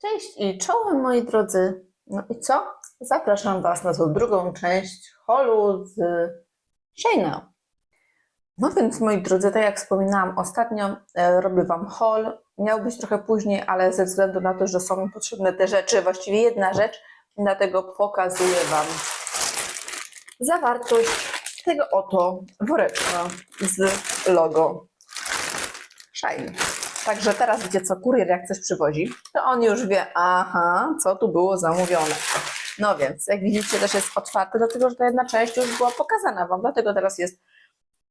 Cześć i czołem moi drodzy. No i co? Zapraszam Was na tą drugą część holu z Shayna. No więc moi drodzy, tak jak wspominałam ostatnio, e, robię Wam hol. Miał być trochę później, ale ze względu na to, że są mi potrzebne te rzeczy, właściwie jedna rzecz, dlatego pokazuję Wam zawartość tego oto woreczka z logo Shine. Także teraz wiecie co, kurier jak coś przywozi, to on już wie, aha, co tu było zamówione. No więc, jak widzicie, też jest otwarte, dlatego że ta jedna część już była pokazana Wam, dlatego teraz jest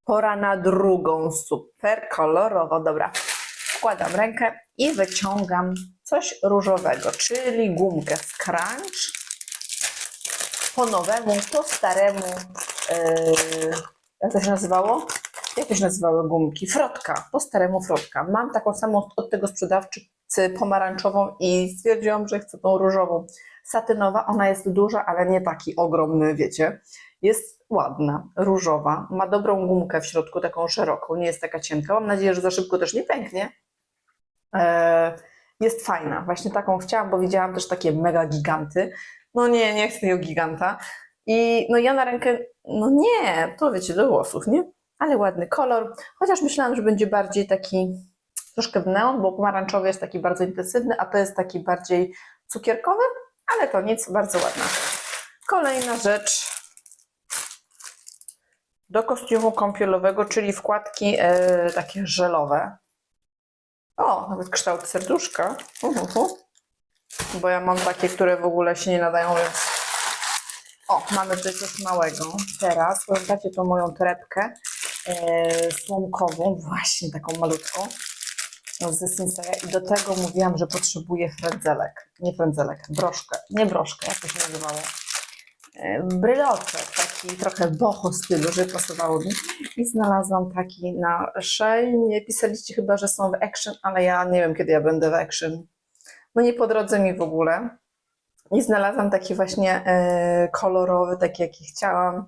pora na drugą, super kolorowo. Dobra, wkładam rękę i wyciągam coś różowego, czyli gumkę Scrunch. Po nowemu, po staremu, yy, jak to się nazywało? Jak to się nazywały gumki? Frotka, po staremu frotka. Mam taką samą od tego sprzedawczycy pomarańczową i stwierdziłam, że chcę tą różową. Satynowa, ona jest duża, ale nie taki ogromny, wiecie. Jest ładna, różowa, ma dobrą gumkę w środku, taką szeroką, nie jest taka cienka. Mam nadzieję, że za szybko też nie pęknie. Eee, jest fajna, właśnie taką chciałam, bo widziałam też takie mega giganty. No nie, nie chcę tego giganta. I no ja na rękę, no nie, to wiecie, do włosów, nie? Ale ładny kolor. Chociaż myślałam, że będzie bardziej taki troszkę w neon, bo pomarańczowy jest taki bardzo intensywny, a to jest taki bardziej cukierkowy, ale to nic, bardzo ładna. Kolejna rzecz do kostiumu kąpielowego, czyli wkładki e, takie żelowe. O, nawet kształt serduszka. Bo ja mam takie, które w ogóle się nie nadają, więc o, mamy tutaj coś małego. Teraz pamiętacie tą moją torebkę słomkową, właśnie taką malutką ze Sinseya i do tego mówiłam, że potrzebuję frędzelek, nie frędzelek, broszkę, nie broszkę, jak to się nazywało, e, bryloczek, taki trochę boho stylu, żeby pasowało mi. I znalazłam taki na nie pisaliście chyba, że są w Action, ale ja nie wiem, kiedy ja będę w Action, no nie po drodze mi w ogóle. I znalazłam taki właśnie e, kolorowy, taki jaki chciałam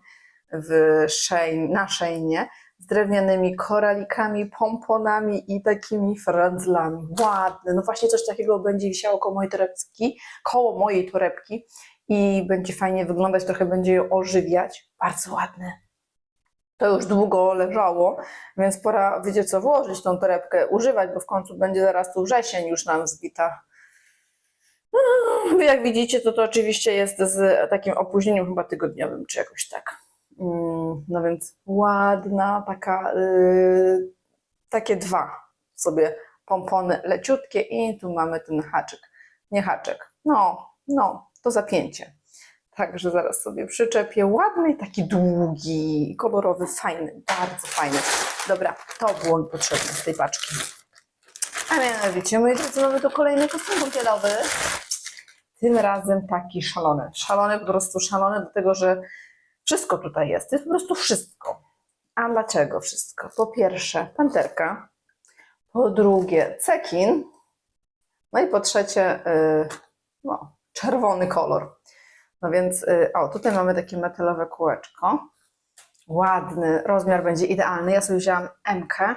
w Shein, na Sheinie, z drewnianymi koralikami, pomponami i takimi frędzlami. Ładne. No właśnie coś takiego będzie wisiało koło mojej torebki, koło mojej torebki i będzie fajnie wyglądać, trochę będzie ją ożywiać. Bardzo ładne. To już długo leżało, więc pora, wiecie co, włożyć tą torebkę, używać, bo w końcu będzie zaraz tu wrzesień już nam zbita. No, jak widzicie, to to oczywiście jest z takim opóźnieniem chyba tygodniowym, czy jakoś tak. Mm, No więc ładna, taka, yy, takie dwa sobie pompony leciutkie i tu mamy ten haczyk. Nie haczyk, no, no, to zapięcie. Także zaraz sobie przyczepię. Ładny, taki długi, kolorowy, fajny, bardzo fajny. Dobra, to było mi potrzebne z tej paczki. A mianowicie, moi drodzy, mamy tu kolejny kostium kąpielowy. Tym razem taki szalony. Szalony, po prostu szalony, dlatego że wszystko tutaj jest. Jest po prostu wszystko. A dlaczego wszystko? Po pierwsze, panterka. Po drugie, cekin. No i po trzecie, yy, no, czerwony kolor. No więc, yy, o, tutaj mamy takie metalowe kółeczko. Ładny, rozmiar będzie idealny. Ja sobie wzięłam M. -kę.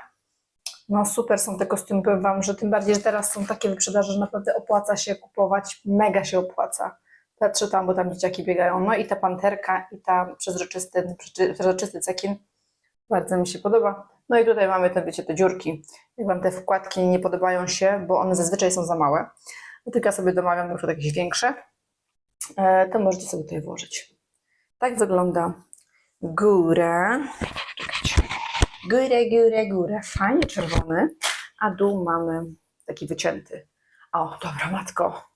No super są te kostiumy, powiem Wam, że tym bardziej, że teraz są takie wyprzedaże, że naprawdę opłaca się kupować, mega się opłaca. Patrzę tam, bo tam dzieciaki biegają. No i ta panterka i ta przezroczysty, przezroczysty cekin bardzo mi się podoba. No i tutaj mamy te, wiecie, te dziurki. Jak Wam te wkładki nie podobają się, bo one zazwyczaj są za małe, tylko sobie domawiam przykład jakieś większe, e, to możecie sobie tutaj włożyć. Tak wygląda góra. Górę, górę, górę. Fajnie czerwony, a dół mamy taki wycięty. O, dobra, matko.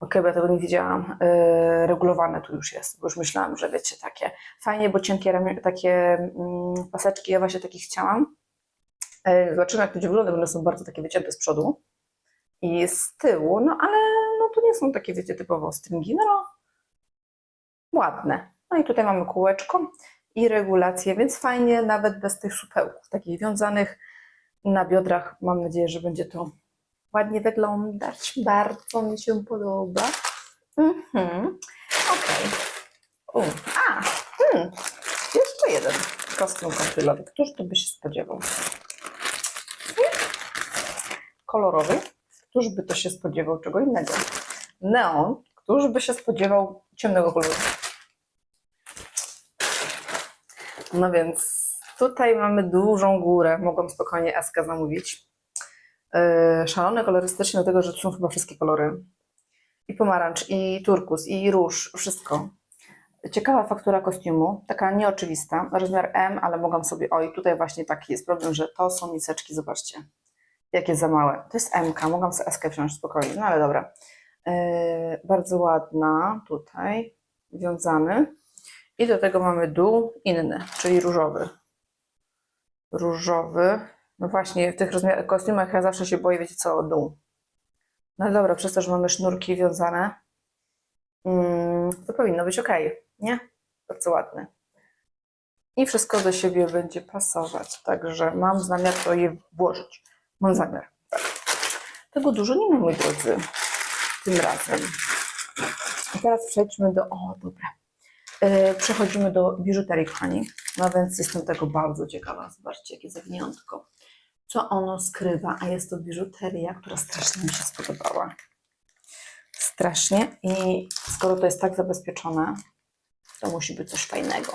Okej, bo ja tego nie widziałam. Yy, regulowane tu już jest, bo już myślałam, że wiecie, takie fajnie, bo cienkie ramio- takie mm, paseczki, ja właśnie takich chciałam. Yy, zobaczymy, jak to będzie wyglądać, bo one są bardzo takie wycięte z przodu i z tyłu, no ale no to nie są takie, wiecie, typowo stringi, no ładne. No i tutaj mamy kółeczko i regulację, więc fajnie, nawet bez tych supełków takich wiązanych na biodrach. Mam nadzieję, że będzie to ładnie wyglądać. Bardzo mi się podoba. Mhm. Okej. U, A, hmm. jeszcze jeden kostium kąpielowy. Któż to by się spodziewał? Kolorowy, Któż by to się spodziewał czego innego? Neon. Któż by się spodziewał ciemnego koloru? No więc tutaj mamy dużą górę. Mogłam spokojnie SK zamówić. Yy, szalone kolorystycznie, dlatego że tu są chyba wszystkie kolory. I pomarańcz, i turkus, i róż, wszystko. Ciekawa faktura kostiumu, taka nieoczywista, rozmiar M, ale mogłam sobie, oj, tutaj właśnie taki jest problem, że to są miseczki, zobaczcie, jakie za małe. To jest M, mogłam sobie S wziąć spokojnie, no ale dobra. Yy, bardzo ładna tutaj, wiązany. I do tego mamy dół inny, czyli różowy. Różowy. No właśnie, w tych kostiumach ja zawsze się boję, wiecie co, dół. No dobra, przez to, że mamy sznurki wiązane, mm, to powinno być ok, nie? Bardzo ładny. I wszystko do siebie będzie pasować, także mam zamiar to je włożyć. Mam zamiar, tak. Tego dużo nie ma, moi drodzy, tym razem. I teraz przejdźmy do, o dobra, Yy, przechodzimy do biżuterii, kochani. No więc jestem tego bardzo ciekawa. Zobaczcie, jakie zawiniątko. Co ono skrywa? A jest to biżuteria, która strasznie mi się spodobała. Strasznie. I skoro to jest tak zabezpieczone, to musi być coś fajnego.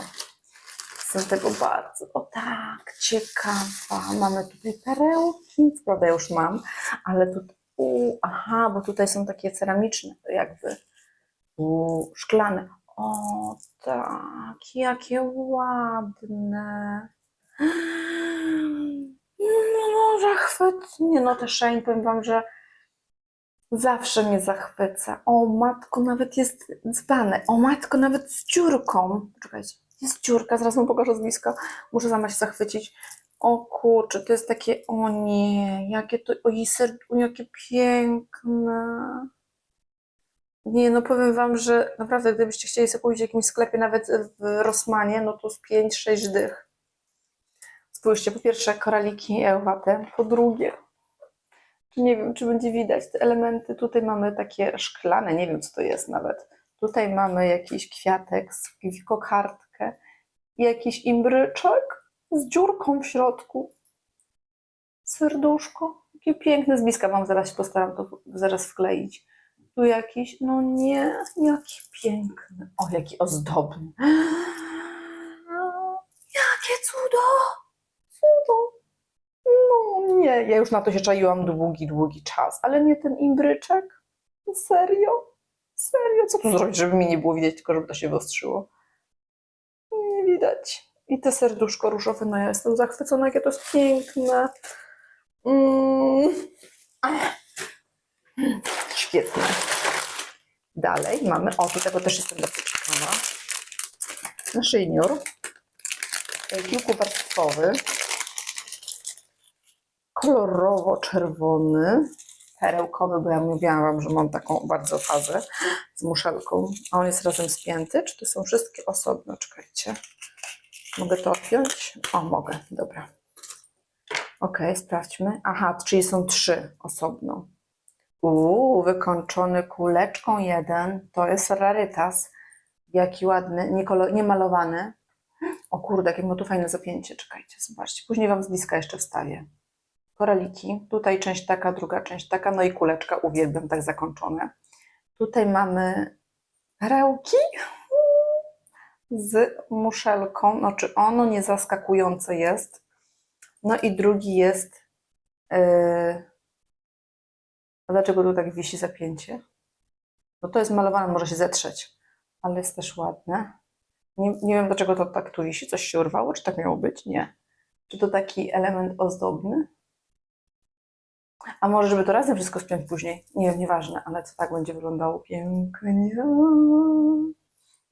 Jestem tego bardzo, o tak, ciekawa. Mamy tutaj perełki, prawda już mam, ale tu, u, aha, bo tutaj są takie ceramiczne, jakby u, szklane. O tak, jakie ładne. No, zachwyt. Nie no, te Shane, powiem wam, że zawsze mnie zachwyca. O matko, nawet jest dzbane. O matko, nawet z dziurką. Czekajcie, jest dziurka, zaraz wam pokażę z bliska. Muszę sama się zachwycić. O kurczę, to jest takie, o nie, jakie to, o jej serdu, jakie piękne. Nie, no powiem wam, że naprawdę gdybyście chcieli sobie kupić w jakimś sklepie, nawet w Rossmanie, no to z 5-6 dych. Spójrzcie, po pierwsze koraliki ełwate, po drugie, nie wiem, czy będzie widać te elementy. Tutaj mamy takie szklane, nie wiem co to jest nawet. Tutaj mamy jakiś kwiatek, kokardkę, jakiś imbryczek z dziurką w środku. Serduszko, jakie piękne z bliska wam zaraz się postaram to zaraz wkleić. Tu jakiś, no nie, jaki piękny. O, jaki ozdobny. Jakie! Cudo! No nie, ja już na to się czaiłam długi, długi czas, ale nie ten imbryczek. Serio? Serio? Co tu zrobić, żeby mi nie było widać, tylko żeby to się wyostrzyło? Nie widać. I te serduszko różowe, no ja jestem zachwycona, jakie to jest piękne. Mm. Świetne. Dalej mamy, o tu tego też jestem bardzo ciekawa. Naszyjniur kilkuwarstwowy, kolorowo-czerwony, perełkowy, bo ja mówiłam wam, że mam taką bardzo fazę z muszelką, a on jest razem spięty. Czy to są wszystkie osobno? Czekajcie. Mogę to odpiąć? O, mogę, dobra. Ok, sprawdźmy. Aha, czyli są trzy osobno. Uuu, wykończony kuleczką jeden. To jest rarytas. Jaki ładny, niekolo- niemalowany. O kurde, jakie ma tu fajne zapięcie. Czekajcie, zobaczcie. Później wam z bliska jeszcze wstawię. Koraliki. Tutaj część taka, druga część taka. No i kuleczka, uwielbiam tak zakończone. Tutaj mamy perełki z muszelką. Znaczy ono nie zaskakujące jest. No i drugi jest... Yy... Dlaczego tu tak wisi zapięcie? No to jest malowane, może się zetrzeć, ale jest też ładne. Nie, nie wiem, dlaczego to tak tu wisi. Coś się urwało, czy tak miało być? Nie. Czy to taki element ozdobny? A może, żeby to razem wszystko spiąć później? Nie wiem, nieważne, ale to tak będzie wyglądało pięknie.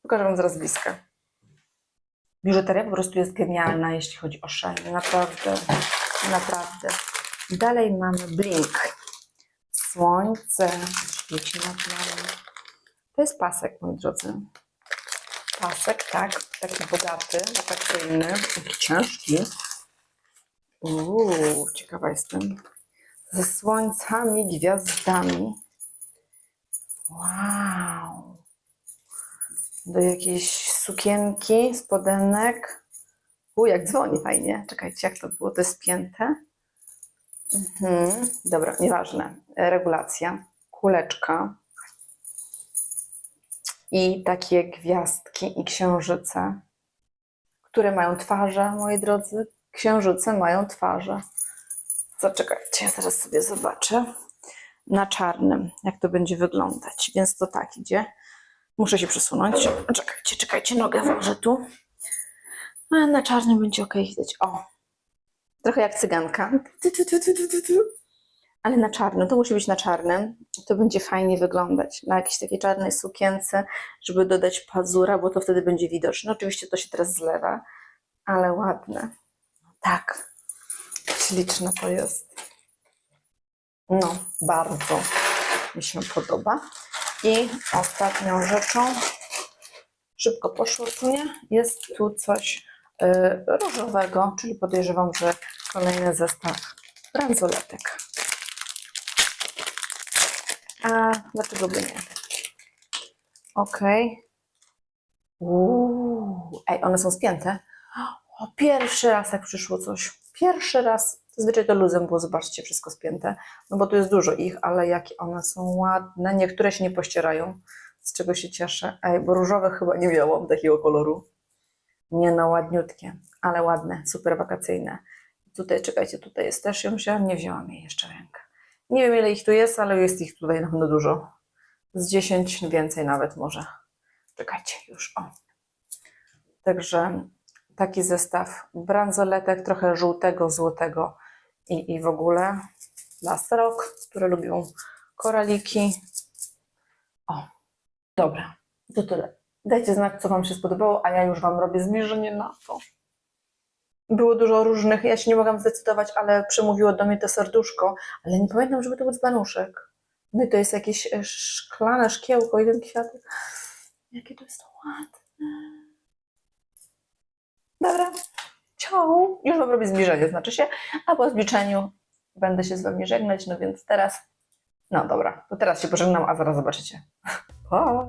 Pokażę Wam zaraz bliska. Biżuteria po prostu jest genialna, jeśli chodzi o shine. Naprawdę, naprawdę. Dalej mamy blink. Słońce świeci nad nami. To jest pasek, moi drodzy. Pasek, tak, taki bogaty, atrakcyjny, taki ciężki. Uuu, ciekawa jestem. Ze słońcami, gwiazdami. Wow. Do jakiejś sukienki, spodenek. U, jak dzwoni fajnie. Czekajcie, jak to było? To jest spięte. Mhm. Dobra, nieważne. regulacja, kuleczka i takie gwiazdki i księżyce, które mają twarze, moi drodzy. Księżyce mają twarze. Zaczekajcie, ja zaraz sobie zobaczę. Na czarnym, jak to będzie wyglądać. Więc to tak idzie. Muszę się przesunąć. Czekajcie, czekajcie, nogę włożę tu. A na czarnym będzie ok widać. O, trochę jak cyganka. Ale na czarnym, to musi być na czarnym. To będzie fajnie wyglądać. Na jakiejś takiej czarnej sukience, żeby dodać pazura, bo to wtedy będzie widoczne. Oczywiście to się teraz zlewa, ale ładne. Tak, śliczne to jest. No, bardzo mi się podoba. I ostatnią rzeczą, szybko poszło tu nie, jest tu coś y, różowego, czyli podejrzewam, że kolejny zestaw bransoletek. A dlaczego by nie? Ok. Uuu, ej, one są spięte. O, pierwszy raz tak przyszło coś. Pierwszy raz. Zazwyczaj to luzem było, zobaczcie, wszystko spięte. No bo tu jest dużo ich, ale jakie one są ładne. Niektóre się nie pościerają, z czego się cieszę. Ej, bo różowych chyba nie miałam takiego koloru. Nie no, ładniutkie, ale ładne, super wakacyjne. Tutaj, czekajcie, tutaj jest też ją wziąłem, nie wzięłam jej jeszcze w rękę. Nie wiem ile ich tu jest, ale jest ich tutaj na pewno dużo. Z 10 więcej nawet może. Czekajcie, już o. Także taki zestaw bransoletek, trochę żółtego, złotego i, i w ogóle dla srok, które lubią koraliki. O, dobra, to tyle. Dajcie znać, co Wam się spodobało, a ja już Wam robię zbliżenie na to. Było dużo różnych, ja się nie mogłam zdecydować, ale przemówiło do mnie to serduszko, ale nie pamiętam, żeby to był dzbanuszek. No to jest jakieś e, szklane szkiełko i ten kwiatek. Jakie to jest ładne. Dobra, ciao. Już Wam robię zbliżenie, znaczy się, a po zbliżeniu będę się z Wami żegnać, no więc teraz, no dobra, to teraz się pożegnam, a zaraz zobaczycie. Pa!